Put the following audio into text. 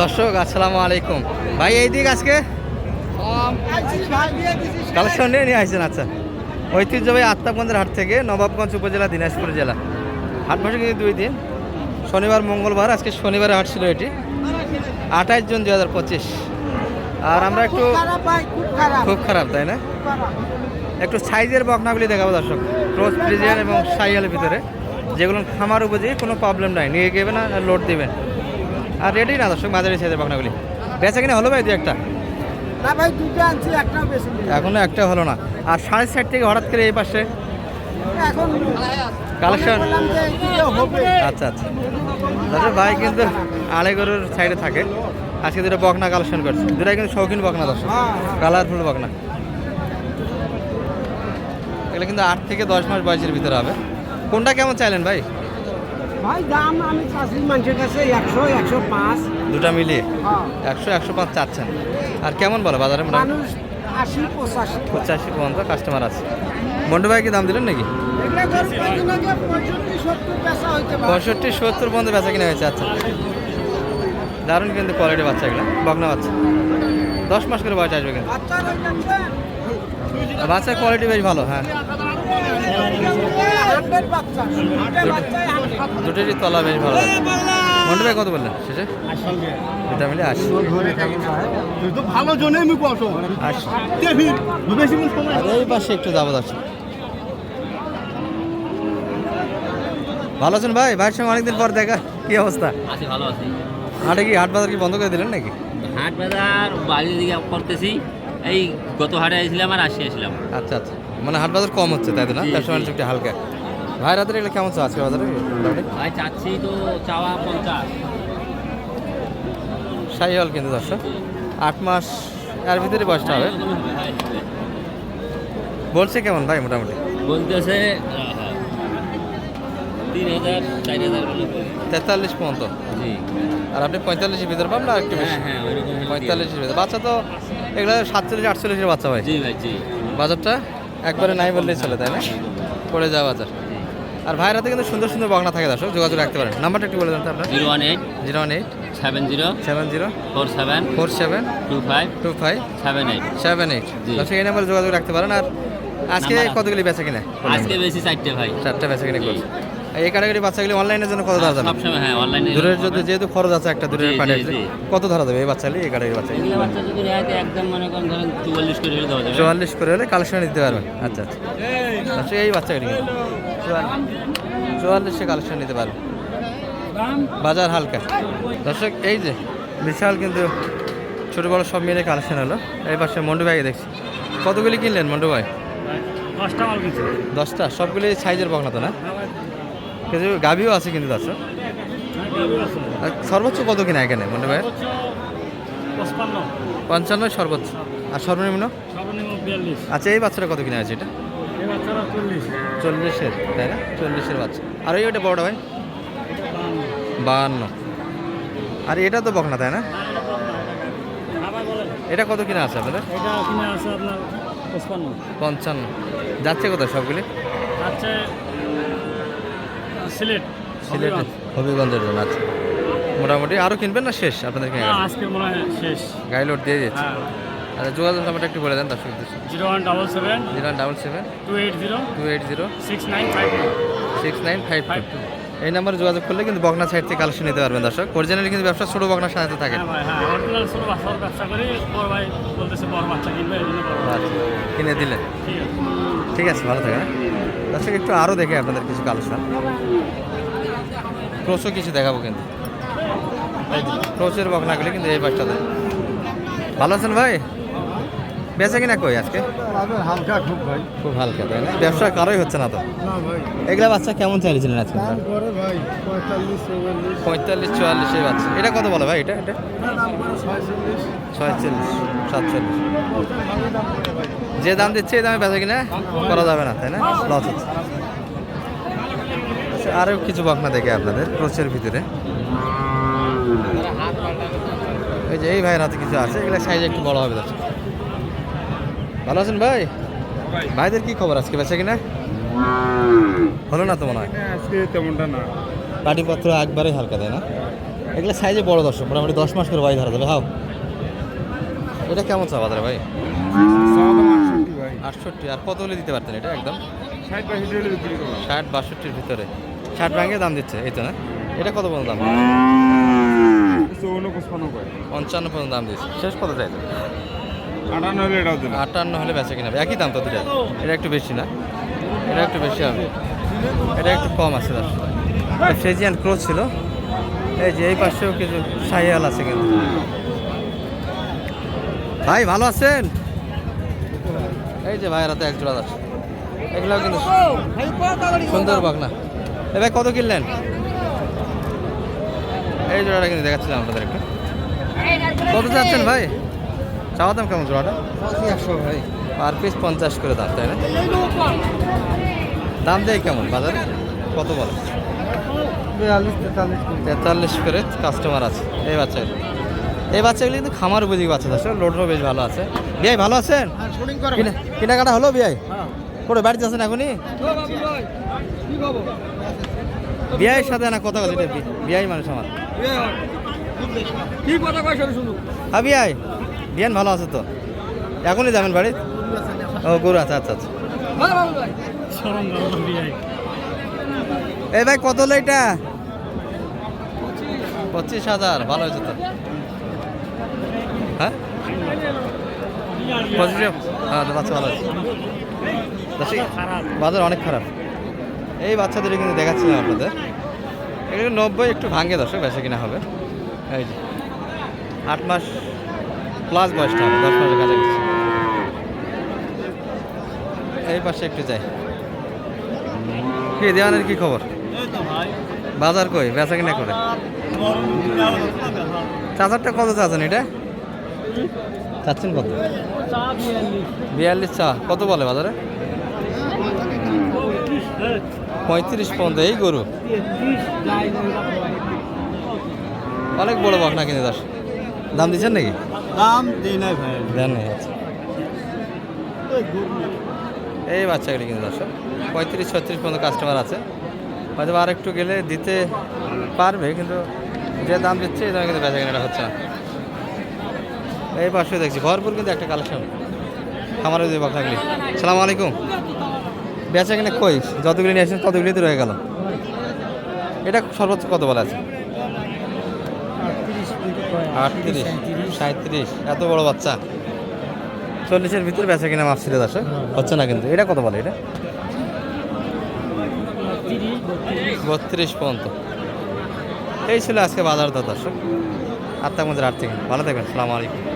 দর্শক আসসালামু আলাইকুম। ভাই এই দিক আজকে? কালেকশন নিয়ে নিয়ে আসছেন আচ্ছা। ঐতিহ্যবাহী আত্মাগঞ্জের হাট থেকে নবাবগঞ্জ উপজেলা দিনাজপুর জেলা। হাট বসে কিন্তু দুই দিন। শনিবার মঙ্গলবার আজকে শনিবারে হাট ছিল এটি। আঠাইশ জুন দু হাজার পঁচিশ। আর আমরা একটু খুব খারাপ তাই না? একটু সাইজের বকনাগুলি দেখাবো দর্শক। ক্রস ফ্রিজিয়ান এবং সাইয়ালের ভিতরে। যেগুলো খামার উপযোগী কোনো প্রবলেম নাই। নিয়ে গেবেন আর লোড দিবেন। আর রেডি না দর্শক? মাঝারি সাইজের বকনাগুলি বেচা কিনা হলো ভাই দু একটা? না ভাই দুটো আনছি একটাও বেশি। এখনও একটা হলো না। আর সাড়ে সাইড থেকে হঠাৎ করে এই পাশে? এখন কালেকশন আচ্ছা আচ্ছা। দর্শক ভাই কিন্তু আড়াই গরুর সাইডে থাকে। আজকে দুটো বকনা কালেকশন করছে। দুটাই কিন্তু শৌখিন বকনা দর্শক। হ্যাঁ, কালারফুল বকনা এগুলো কিন্তু আট থেকে দশ মাস বয়সের ভিতরে হবে। কোনটা কেমন চাইলেন ভাই? ভাই দাম আমি চাষির মানুষের কাছে একশো একশো পাঁচ। দুটা মিলিয়ে? হ্যাঁ। একশো একশো পাঁচ চাচ্ছেন। আর কেমন বলো বাজারে মানুষ আশি পঁচাশি। পঁচাশি পর্যন্ত কাস্টমার আছে। মন্টু ভাই কি দাম দিলেন নাকি? পঁয়ষট্টি সত্তর পর্যন্ত বেচা কিনা হয়েছে আচ্ছা। দারুণ কিন্তু কোয়ালিটি বাচ্চা এগুলো বকনা বাচ্চা। দশ মাস করে বয়স আসবে কিন্তু। বাচ্চার কোয়ালিটি বেশ ভালো হ্যাঁ। দুটোরই তলা বেশ ভালো। ভাই কত বললেন? শেষে? দুটা মিলে তো ভালো জনে আমি কত এই পাশে একটু দর্শক ভালো আছেন ভাই? ভাইয়ের সঙ্গে অনেকদিন পর দেখা। কি অবস্থা? ভালো আছি। হাটে কি হাট বাজার কি বন্ধ করে দিলেন নাকি? হাট বাজার বাড়ির দিকে করতেছি। এই গত হাটে আসছিলাম আর আসি আসলাম আচ্ছা আচ্ছা। মানে হাট বাজার কম হচ্ছে তাই তো না? ব্যবসা বাণিজ্য একটু হালকা। ভাই রাতের এগুলো কেমন চলছে আজকে বাজারে? ভাই চাচ্ছি তো চাওয়া পঞ্চাশ। সাই হল কিন্তু দর্শক। আট মাস এর ভিতরে বয়সটা হবে? বলছে কেমন ভাই মোটামুটি? বলতেছে। তেতাল্লিশ পর্যন্ত? জি। আর আপনি পঁয়তাল্লিশের ভিতরে পাবেন না একটু বেশি? হ্যাঁ হ্যাঁ হলে দিয়ে পঁয়তাল্লিশের ভিতরে। বাচ্চা তো এগুলো সাতচল্লিশ আটচল্লিশের বাচ্চা ভাই। ভাই বাজারটা? একবারে নাই বললেই চলে তাই না? পড়ে যাওয়া যায় আর ভাইয়ের হাতে কিন্তু সুন্দর সুন্দর বাগনা থাকে দর্শক যোগাযোগ রাখতে পারেন। নাম্বারটা একটু বলে দেন তো আপনার। Zero one eight zero one eight seven zero seven zero four seven four seven two five two five seven eight seven eight. দর্শক এই নাম্বারে যোগাযোগ রাখতে পারেন। আর আজকে কতগুলি বেচা কিনা? আজকে বেশি চারটে ভাই। চারটে বেচা কিনে। করছে। এই ক্যাটাগরি বাচ্চাগুলি অনলাইনের জন্য কত ধরা যাবে? সবসময় হ্যাঁ অনলাইনে দূরের যদি যেহেতু খরচ আছে একটা দূরের পাঠিয়ে কত ধরা যাবে এই বাচ্চাগুলি এই ক্যাটাগরি বাচ্চা এগুলো বাচ্চা যদি রেহাতে একদম মনে করেন ধরেন চুয়াল্লিশ করে হলে দেওয়া যাবে। চুয়াল্লিশ করে হলে কালেকশন দিতে পারবেন। আচ্ছা আচ্ছা। আচ্ছা এই বাচ্চাগুলি কিন্তু। চুয়াল্লিশে কালেকশন নিতে পারবেন। বাজার হালকা। দর্শক এই যে বিশাল কিন্তু ছোটো বড় সব মিলে কালেকশন হলো। এই পাশে মন্ডু ভাইকে দেখছি। কতগুলি কিনলেন মন্ডু ভাই? দশটা মাল দশটা? সবগুলি সাইজের বকনা তো না? কিন্তু গাভিও আছে কিন্তু দর্শক সর্বোচ্চ কত কিনা এখানে মন্ডু ভাইয়ের? পঁচপান্ন পঞ্চান্ন সর্বোচ্চ। আর সর্বনিম্ন? আচ্ছা এই বাচ্চাটা কত কিনা আছে এটা? চল্লিশের তাই না? চল্লিশের বাচ্চা। আর এই ওটা বড়টা ভাই? বাহান্ন আর এটা তো বকনা তাই না? এটা কত কিনা আছে আপনাদের? এটা কিনে আছে আপনার পঞ্চান্ন। যাচ্ছে কোথায় সবগুলি? আচ্ছা সিলেট সিলেটে হবিগঞ্জের জন্য আচ্ছা মোটামুটি আরও কিনবেন না শেষ আপনাদের আজকে মনে হয় শেষ। গাড়ি লোড দিয়ে দিচ্ছে হ্যাঁ। আচ্ছা যোগাযোগ নাম্বারটা একটু বলে দেন দর্শক zero one double seven zero double seven two eight zero two eight zero six nine five six nine five five two. এই নাম্বারে যোগাযোগ করলে কিন্তু বকনা সাইড থেকে কালেকশন নিতে পারবেন দর্শক। অরিজিনালি কিন্তু ব্যবসা ছোটো বকনার সাথে থাকে হ্যাঁ হ্যাঁ। আচ্ছা কিনে দিলে ঠিক আছে, ভালো থাকে দর্শক, একটু আরও দেখে আপনাদের কিছু কালেকশন। প্রচুর কিছু দেখাবো কিন্তু। ক্রোসের বকনাগুলি কিন্তু এই পাশটাতে। ভালো আছেন ভাই? বেচা কিনা কই আজকে? হালকা খুব ভাই। খুব হালকা তাই না? ব্যবসা কারোই হচ্ছে না তো? না ভাই। এগুলা বাচ্চা কেমন চাইছিলেন আজকে? পঁয়তাল্লিশ চৌয়াল্লিশ। এই বাচ্চা। এটা কত বলে ভাই এটা? এটা? ছয়চল্লিশ। সাতচল্লিশ। যে দাম দিচ্ছে এই দামে বেচা কিনা করা। যাবে না তাই না? লস হচ্ছে। আচ্ছা, আরও কিছু বকনা দেখে আপনাদের ক্রোচের ভিতরে। এই যে এই ভাইয়ের হাতে কিছু আছে এগুলো সাইজ একটু বড় হবে দর্শক। ভালো আছেন ভাই? ভাইদের কি খবর আজকে? বেচা কিনা? হলো না তো মনে হয়? আজকে তেমনটা না। পাটিপত্র একবারে হালকা তাই না? এগুলো সাইজে বড় দর্শক মোটামুটি দশ মাস করে বাড়ি ধরা যাবে হাও। এটা কেমন চা বাজারে ভাই? আটষট্টি আর কত হলে দিতে পারতেন এটা একদম? ষাট বাষট্টির ভিতরে। ষাট ব্যাঙ্গে দাম দিচ্ছে এই তো না? এটা কত পর্যন্ত দাম? পঞ্চান্ন পর্যন্ত দাম দিচ্ছে শেষ কত চাইছে আটান্ন হলে বেচা কিনা হবে। একই দাম তো দুটা এটা একটু বেশি না। এটা একটু বেশি হবে। এটা একটু কম আছে দাম। ফ্রেজিয়ান ক্রোচ ছিল। এই যে এই পাশেও কিছু সাইয়াল আছে কিন্তু। ভাই, ভালো আছেন? এই যে ভাইয়ের হাতে এক জোড়া আছে এগুলো কিন্তু সুন্দর বাগনা এ ভাই, কত কিনলেন? এই জোড়াটা কিন্তু দেখাচ্ছিলাম আপনাদের একটু কত চাচ্ছেন ভাই? চাওয়া দাম কেমন জোড়াটা? পার পিস পঞ্চাশ করে দাম তাই না? দাম দেয় কেমন বাজারে? কত বলে? তেতাল্লিশ করে। কাস্টমার আছে। এই বাচ্চা এই বাচ্চাগুলি কিন্তু খামার বুঝি বাচ্চা আসলে লোডও বেশ ভালো আছে। বিয়াই ভালো আছেন? কেনাকাটা হলো বিয়াই করে বাড়িতে আছেন এখনই? বিয়াইয়ের সাথে না কথা কথা বিয়াই মানুষ আমার। কি কথা কয় হ্যাঁ বিয়াই বিয়ান ভালো আছে তো? এখনই যাবেন বাড়ি? ও, গরু আচ্ছা আচ্ছা আচ্ছা। এই ভাই, কত হলো এটা? পঁচিশ হাজার, ভালো হয়েছে তো। হ্যাঁ? হ্যাঁ আছে। বাজার অনেক খারাপ। এই বাচ্চাদের কিন্তু দেখাচ্ছিলাম আপনাদের। এগুলো নব্বই একটু ভাঙে দর্শক বেশি কিনা হবে। এই যে, আট মাস প্লাস বয়সটা দশ মাসের কাছাকাছি। এই পাশে একটু যাই। কি, দেওয়ানের কি খবর? বাজার কই, বেচা কিনা করে? চাচারটা কত চাচ্ছেন এটা? চাচ্ছেন কত? বিয়াল্লিশ চা, কত বলে বাজারে? পঁয়ত্রিশ পর্যন্ত, এই গরু? অনেক বড় বকনা কিনে দাস দাম দিচ্ছেন নাকি? দাম দিই নাই ভাই। দেন নাই আচ্ছা। এই বাচ্চাগুলি কিন্তু দর্শক পঁয়ত্রিশ ছত্রিশ পর্যন্ত কাস্টমার আছে। হয়তো আর একটু গেলে দিতে পারবে কিন্তু যে দাম দিচ্ছে এই দামে কিন্তু বেচা কেনাটা হচ্ছে না। এই পাশে দেখছি ভরপুর কিন্তু একটা কালেকশন খামারে যদি বাকলাগুলি সালাম আলাইকুম। বেচা কিনা কই? যতগুলি নিয়ে আসছেন ততগুলি তো রয়ে গেল। এটা সর্বোচ্চ কত বলা আছে? আটত্রিশ সাঁত্রিশ এত বড় বাচ্চা? চল্লিশের ভিতরে বেচা কিনা মাছ ছিল দর্শক? হচ্ছে না কিন্তু। এটা কত বলে এটা? বত্রিশ পর্যন্ত। এই ছিল আজকে বাজার দর দর্শক। আত্মার মধ্যে আট থেকে ভালো থাকবেন। সালাম আলাইকুম।